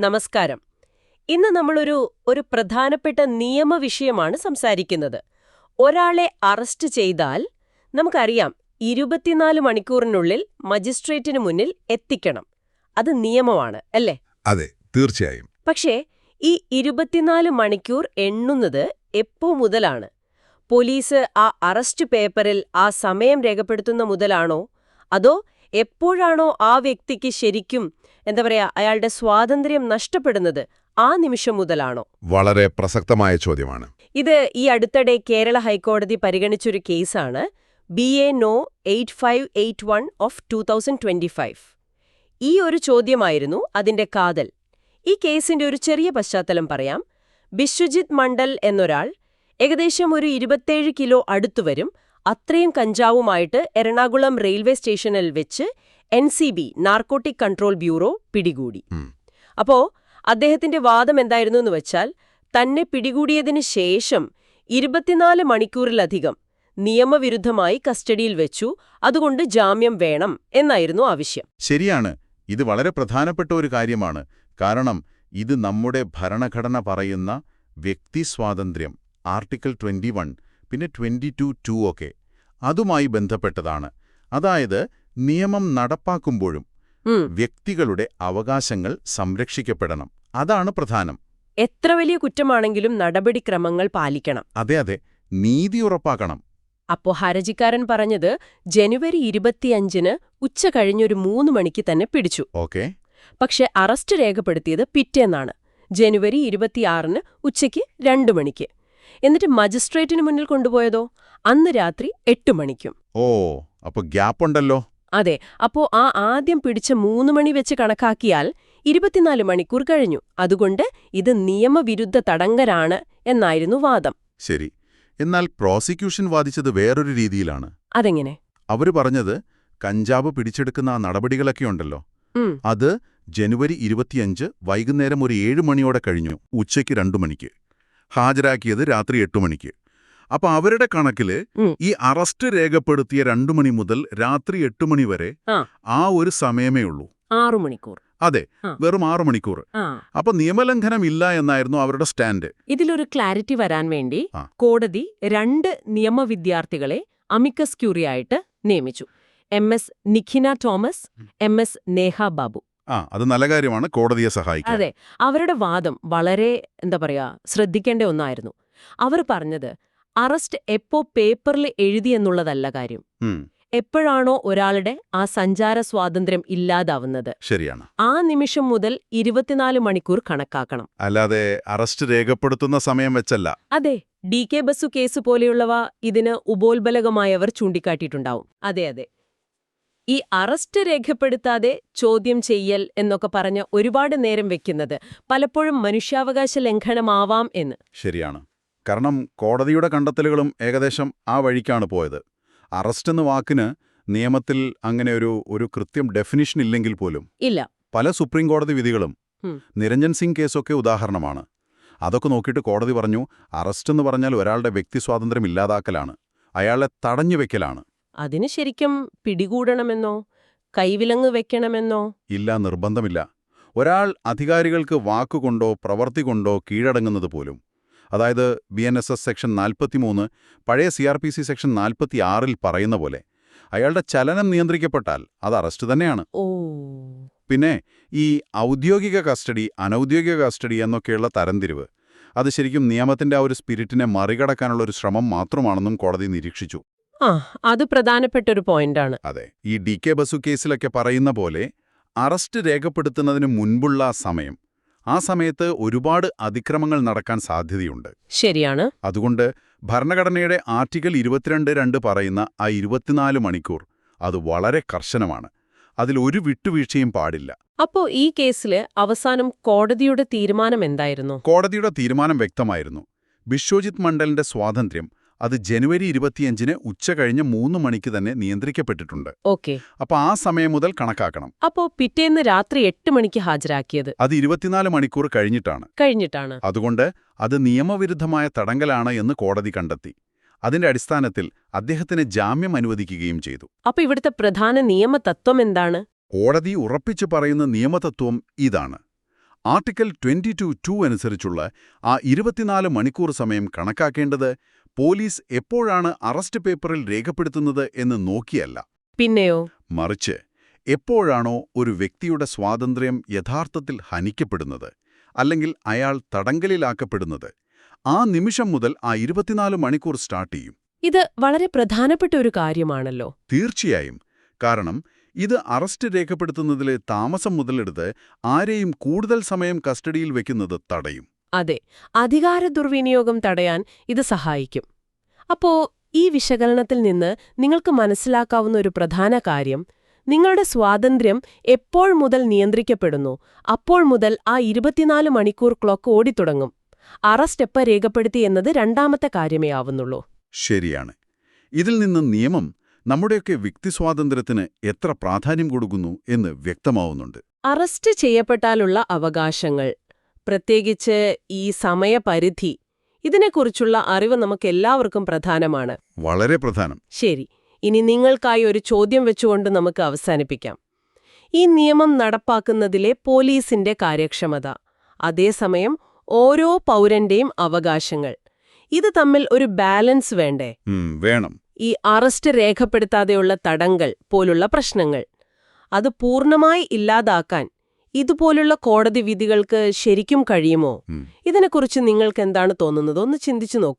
നമസ്കാരം. ഇന്ന് നമ്മളൊരു ഒരു പ്രധാനപ്പെട്ട നിയമവിഷയമാണ് സംസാരിക്കുന്നത്. ഒരാളെ അറസ്റ്റ് ചെയ്താൽ നമുക്കറിയാം ഇരുപത്തിനാല് മണിക്കൂറിനുള്ളിൽ മജിസ്ട്രേറ്റിന് മുന്നിൽ എത്തിക്കണം. അത് നിയമമാണ് അല്ലേ? അതെ തീർച്ചയായും. പക്ഷേ ഈ ഇരുപത്തിനാല് മണിക്കൂർ എണ്ണുന്നത് എപ്പോ മുതലാണ്? പോലീസ് ആ അറസ്റ്റ് പേപ്പറിൽ ആ സമയം രേഖപ്പെടുത്തുന്ന മുതലാണോ? അതോ എപ്പോഴാണോ ആ വ്യക്തിക്ക് ശരിക്കും എന്താ പറയാ അയാളുടെ സ്വാതന്ത്ര്യം നഷ്ടപ്പെടുന്നത് ആ നിമിഷം മുതലാണോ? വളരെ പ്രസക്തമായ ചോദ്യമാണ്. ഇത് ഈ അടുത്തിടെ കേരള ഹൈക്കോടതി പരിഗണിച്ചൊരു കേസാണ് B A no eight five eight one of two thousand twenty five ഈ ഒരു ചോദ്യമായിരുന്നു അതിന്റെ കാതൽ. ഈ കേസിന്റെ ഒരു ചെറിയ പശ്ചാത്തലം പറയാം. ബിശ്വജിത് മണ്ഡൽ എന്നൊരാൾ ഏകദേശം ഒരു ഇരുപത്തേഴ് കിലോ അടുത്തുവരും അത്രയും കഞ്ചാവുമായിട്ട് എറണാകുളം റെയിൽവേ സ്റ്റേഷനിൽ വെച്ച് N C B narcotic control bureau പിടികൂടി. അപ്പോ അദ്ദേഹത്തിന്റെ വാദം എന്തായിരുന്നു എന്ന് വെച്ചാൽ തന്നെ പിടികൂടിയതിന് ശേഷം ഇരുപത്തിനാല് മണിക്കൂറിലധികം നിയമവിരുദ്ധമായി കസ്റ്റഡിയിൽ വെച്ചു അതുകൊണ്ട് ജാമ്യം വേണം എന്നായിരുന്നു ആവശ്യം. ശരിയാണ്. ഇത് വളരെ പ്രധാനപ്പെട്ട ഒരു കാര്യമാണ്. കാരണം ഇത് നമ്മുടെ ഭരണഘടന പറയുന്ന വ്യക്തി സ്വാതന്ത്ര്യം ആർട്ടിക്കിൾ 21 പിന്നെ 22 ടു ഒക്കെ. അതുമായി ബന്ധപ്പെട്ടതാണ്. അതായത് നിയമം നടപ്പാക്കുമ്പോഴും വ്യക്തികളുടെ അവകാശങ്ങൾ സംരക്ഷിക്കപ്പെടണം. അതാണ് പ്രധാനം. എത്ര വലിയ കുറ്റമാണെങ്കിലും നടപടിക്രമങ്ങൾ പാലിക്കണം. അതെ അതെ. നീതി ഉറപ്പാക്കണം. അപ്പോ ഹരജിക്കാരൻ പറഞ്ഞത് ജനുവരി ഇരുപത്തിയഞ്ചിന് ഉച്ച കഴിഞ്ഞൊരു മൂന്ന് മണിക്ക് തന്നെ പിടിച്ചു. ഓക്കെ. പക്ഷെ അറസ്റ്റ് രേഖപ്പെടുത്തിയത് പിറ്റേന്നാണ്. ജനുവരി ഇരുപത്തിയാറിന് ഉച്ചയ്ക്ക് രണ്ടു മണിക്ക്. എന്നിട്ട് മജിസ്ട്രേറ്റിന് മുന്നിൽ കൊണ്ടുപോയതോ? അന്ന് രാത്രി എട്ട് മണിക്കും. ഓ അപ്പൊ ഗ്യാപ്പുണ്ടല്ലോ. അതെ അപ്പോ ആ ആദ്യം പിടിച്ച മൂന്ന് മണി വെച്ച് കണക്കാക്കിയാൽ ഇരുപത്തിനാല് മണിക്കൂർ കഴിഞ്ഞു. അതുകൊണ്ട് ഇത് നിയമവിരുദ്ധ തടങ്കരാണ് എന്നായിരുന്നു വാദം. ശരി. എന്നാൽ പ്രോസിക്യൂഷൻ വാദിച്ചത് വേറൊരു രീതിയിലാണ്. അതെങ്ങനെ? അവർ പറഞ്ഞത് കഞ്ചാവ് പിടിച്ചെടുക്കുന്ന ആ നടപടികളൊക്കെ ഉണ്ടല്ലോ. അത് ജനുവരി ഇരുപത്തിയഞ്ച് വൈകുന്നേരം ഒരു ഏഴ് മണിയോടെ കഴിഞ്ഞു. ഉച്ചയ്ക്ക് രണ്ടു മണിക്ക്. ഹാജരാക്കിയത് രാത്രി എട്ടു മണിക്ക്. അപ്പൊ അവരുടെ കണക്കിൽ ഈ അറസ്റ്റ് രേഖപ്പെടുത്തിയ രണ്ടു മണി മുതൽ രാത്രി എട്ടു മണി വരെ ആ. ഒരു സമയമേ ഉള്ളൂ. ആറു മണിക്കൂർ. അതെ വെറും ആറു മണിക്കൂർ. അപ്പൊ നിയമലംഘനം ഇല്ല എന്നായിരുന്നു അവരുടെ സ്റ്റാൻഡ്. ഇതിലൊരു ക്ലാരിറ്റി വരാൻ വേണ്ടി കോടതി രണ്ട് നിയമവിദ്യാർത്ഥികളെ അമിക്കസ് ക്യൂറിയായിട്ട് നിയമിച്ചു. M S Nikhina Thomas M S Neha Babu. ആ അത് നല്ല കാര്യമാണ്. കോടതിയെ സഹായിക്കും അതെ. അവരുടെ വാദം വളരെ എന്താ പറയാ ശ്രദ്ധിക്കേണ്ട ഒന്നായിരുന്നു. അവർ പറഞ്ഞത് അറസ്റ്റ് എപ്പോ പേപ്പറിൽ എഴുതിയെന്നുള്ളതല്ല കാര്യം. എപ്പോഴാണോ ഒരാളുടെ ആ സഞ്ചാര സ്വാതന്ത്ര്യം ഇല്ലാതാവുന്നത്. ശരിയാണ്. ആ നിമിഷം മുതൽ ഇരുപത്തിനാല് മണിക്കൂർ കണക്കാക്കണം. അല്ലാതെ അറസ്റ്റ് രേഖപ്പെടുത്തുന്ന സമയം വെച്ചല്ല. അതെ. ഡി കെ ബസു കേസ് പോലെയുള്ളവ ഇതിന് ഉപോത്ബലകമായവർ ചൂണ്ടിക്കാട്ടിയിട്ടുണ്ടാവും. അതെ അതെ. ഈ അറസ്റ്റ് രേഖപ്പെടുത്താതെ ചോദ്യം ചെയ്യൽ എന്നൊക്കെ പറഞ്ഞ് ഒരുപാട് നേരം വെക്കുന്നത്. പലപ്പോഴും മനുഷ്യാവകാശ ലംഘനമാവാം എന്ന്. ശരിയാണ്. കാരണം കോടതിയുടെ കണ്ടെത്തലുകളും ഏകദേശം ആ വഴിക്കാണ് പോയത്. അറസ്റ്റ് എന്ന വാക്കിന് നിയമത്തിൽ അങ്ങനെ ഒരു ഒരു കൃത്യം ഡെഫിനിഷൻ ഇല്ലെങ്കിൽ പോലും ഇല്ല. പല സുപ്രീം കോടതി വിധികളും. നിരഞ്ജൻ സിംഗ് കേസൊക്കെ ഉദാഹരണമാണ്. അതൊക്കെ നോക്കിയിട്ട് കോടതി പറഞ്ഞു അറസ്റ്റ് എന്ന് പറഞ്ഞാൽ ഒരാളുടെ വ്യക്തി സ്വാതന്ത്ര്യം ഇല്ലാതാക്കലാണ്. അയാളെ തടഞ്ഞു വെക്കലാണ്. അതിന് ശരിക്കും പിടികൂടണമെന്നോ? കൈവിലങ്ങ് വെക്കണമെന്നോ? ഇല്ല നിർബന്ധമില്ല. ഒരാൾ അധികാരികൾക്ക് വാക്കുകൊണ്ടോ പ്രവർത്തി കൊണ്ടോ കീഴടങ്ങുന്നത് പോലും. അതായത് B N S S section നാൽപ്പത്തിമൂന്ന് പഴയ C R P C section നാൽപ്പത്തിയാറിൽ പറയുന്ന പോലെ അയാളുടെ ചലനം നിയന്ത്രിക്കപ്പെട്ടാൽ അത് അറസ്റ്റ് തന്നെയാണ്. ഓ. പിന്നെ ഈ ഔദ്യോഗിക കസ്റ്റഡി അനൌദ്യോഗിക കസ്റ്റഡി എന്നൊക്കെയുള്ള തരംതിരിവ് അത് ശരിക്കും നിയമത്തിന്റെ ആ ഒരു സ്പിരിറ്റിനെ മറികടക്കാനുള്ള ഒരു ശ്രമം മാത്രമാണെന്നും കോടതി നിരീക്ഷിച്ചു. ആ അത് പ്രധാനപ്പെട്ട ഒരു പോയിന്റാണ്. അതെ ഈ ഡി കെ ബസു കേസിലൊക്കെ പറയുന്ന പോലെ അറസ്റ്റ് രേഖപ്പെടുത്തുന്നതിന് മുൻപുള്ള ആ സമയം. ആ സമയത്ത് ഒരുപാട് അതിക്രമങ്ങൾ നടക്കാൻ സാധ്യതയുണ്ട്. ശരിയാണ്. അതുകൊണ്ട് ഭരണഘടനയുടെ ആർട്ടിക്കിൾ ഇരുപത്തിരണ്ട് രണ്ട് പറയുന്ന ആ ഇരുപത്തിനാല് മണിക്കൂർ അത് വളരെ കർശനമാണ്. അതിൽ ഒരു വിട്ടുവീഴ്ചയും പാടില്ല. അപ്പോ ഈ കേസിൽ അവസാനം കോടതിയുടെ തീരുമാനം എന്തായിരുന്നു? കോടതിയുടെ തീരുമാനം വ്യക്തമായിരുന്നു. ബിശ്വജിത് മണ്ഡലിന്റെ സ്വാതന്ത്ര്യം അത് ജനുവരി ഇരുപത്തിയഞ്ചിന് ഉച്ച കഴിഞ്ഞ് മൂന്ന് മണിക്ക് തന്നെ നിയന്ത്രിക്കപ്പെട്ടിട്ടുണ്ട്. ഓക്കെ. അപ്പൊ ആ സമയം മുതൽ കണക്കാക്കണം. അപ്പോ പിറ്റേന്ന് രാത്രി എട്ട് മണിക്ക് ഹാജരാക്കിയത്? അത് ഇരുപത്തിനാല് മണിക്കൂർ കഴിഞ്ഞിട്ടാണ്. കഴിഞ്ഞിട്ടാണ്. അതുകൊണ്ട് അത് നിയമവിരുദ്ധമായ തടങ്കലാണ് എന്ന് കോടതി കണ്ടെത്തി. അതിന്റെ അടിസ്ഥാനത്തിൽ അദ്ദേഹത്തിന് ജാമ്യം അനുവദിക്കുകയും ചെയ്തു. അപ്പൊ ഇവിടുത്തെ പ്രധാന നിയമതത്വം എന്താണ്? കോടതി ഉറപ്പിച്ചു പറയുന്ന നിയമതത്വം ഇതാണ്. ആർട്ടിക്കൽ ട്വന്റി ടു ടു അനുസരിച്ചുള്ള ആ ഇരുപത്തിനാല് മണിക്കൂർ സമയം കണക്കാക്കേണ്ടത് പോലീസ് എപ്പോഴാണ് അറസ്റ്റ് പേപ്പറിൽ രേഖപ്പെടുത്തുന്നത് എന്ന് നോക്കിയല്ല. പിന്നെയോ? മറിച്ച് എപ്പോഴാണോ ഒരു വ്യക്തിയുടെ സ്വാതന്ത്ര്യം യഥാർത്ഥത്തിൽ ഹനിക്കപ്പെടുന്നത് അല്ലെങ്കിൽ അയാൾ തടങ്കലിലാക്കപ്പെടുന്നത് ആ നിമിഷം മുതൽ ആ ഇരുപത്തിനാല് മണിക്കൂർ സ്റ്റാർട്ട് ചെയ്യും. ഇത് വളരെ പ്രധാനപ്പെട്ട ഒരു കാര്യമാണല്ലോ. തീർച്ചയായും. കാരണം ഇത് അറസ്റ്റ് രേഖപ്പെടുത്തുന്നതിലെ താമസം മുതലെടുത്ത് ആരെയും കൂടുതൽ സമയം കസ്റ്റഡിയിൽ വെക്കുന്നത് തടയും. അതെ അധികാര ദുർവിനിയോഗം തടയാൻ ഇത് സഹായിക്കും. അപ്പോ ഈ വിശകലനത്തിൽ നിന്ന് നിങ്ങൾക്ക് മനസ്സിലാക്കാവുന്ന ഒരു പ്രധാന കാര്യം നിങ്ങളുടെ സ്വാതന്ത്ര്യം എപ്പോൾ മുതൽ നിയന്ത്രിക്കപ്പെടുന്നു അപ്പോൾ മുതൽ ആ ഇരുപത്തിനാല് മണിക്കൂർ ക്ലോക്ക് ഓടിത്തുടങ്ങും. അറസ്റ്റ് എപ്പ രേഖപ്പെടുത്തി എന്നത് രണ്ടാമത്തെ കാര്യമേ ആവുന്നുള്ളൂ. ശരിയാണ്. ഇതിൽ നിന്ന് നിയമം നമ്മുടെയൊക്കെ വ്യക്തി സ്വാതന്ത്ര്യത്തിന് എത്ര പ്രാധാന്യം കൊടുക്കുന്നു എന്ന് വ്യക്തമാവുന്നുണ്ട്. അറസ്റ്റ് ചെയ്യപ്പെട്ടാലുള്ള അവകാശങ്ങൾ പ്രത്യേകിച്ച് ഈ സമയപരിധി ഇതിനെക്കുറിച്ചുള്ള അറിവ് നമുക്കെല്ലാവർക്കും പ്രധാനമാണ്. വളരെ പ്രധാനം. ശരി ഇനി നിങ്ങൾക്കായി ഒരു ചോദ്യം വെച്ചുകൊണ്ട് നമുക്ക് അവസാനിപ്പിക്കാം. ഈ നിയമം നടപ്പാക്കുന്നതിലെ പോലീസിന്റെ കാര്യക്ഷമത അതേസമയം ഓരോ പൗരന്റെയും അവകാശങ്ങൾ ഇത് തമ്മിൽ ഒരു ബാലൻസ് വേണ്ടേ? വേണം. ഈ അറസ്റ്റ് രേഖപ്പെടുത്താതെയുള്ള തടങ്കൽ പോലുള്ള പ്രശ്നങ്ങൾ അത് പൂർണമായി ഇല്ലാതാക്കാൻ ഇതുപോലുള്ള കോടതി വിധികൾക്ക് ശരിക്കും കഴിയുമോ? ഇതിനെക്കുറിച്ച് നിങ്ങൾക്ക് എന്താണ് തോന്നുന്നത്? ഒന്ന് ചിന്തിച്ചു നോക്കൂ.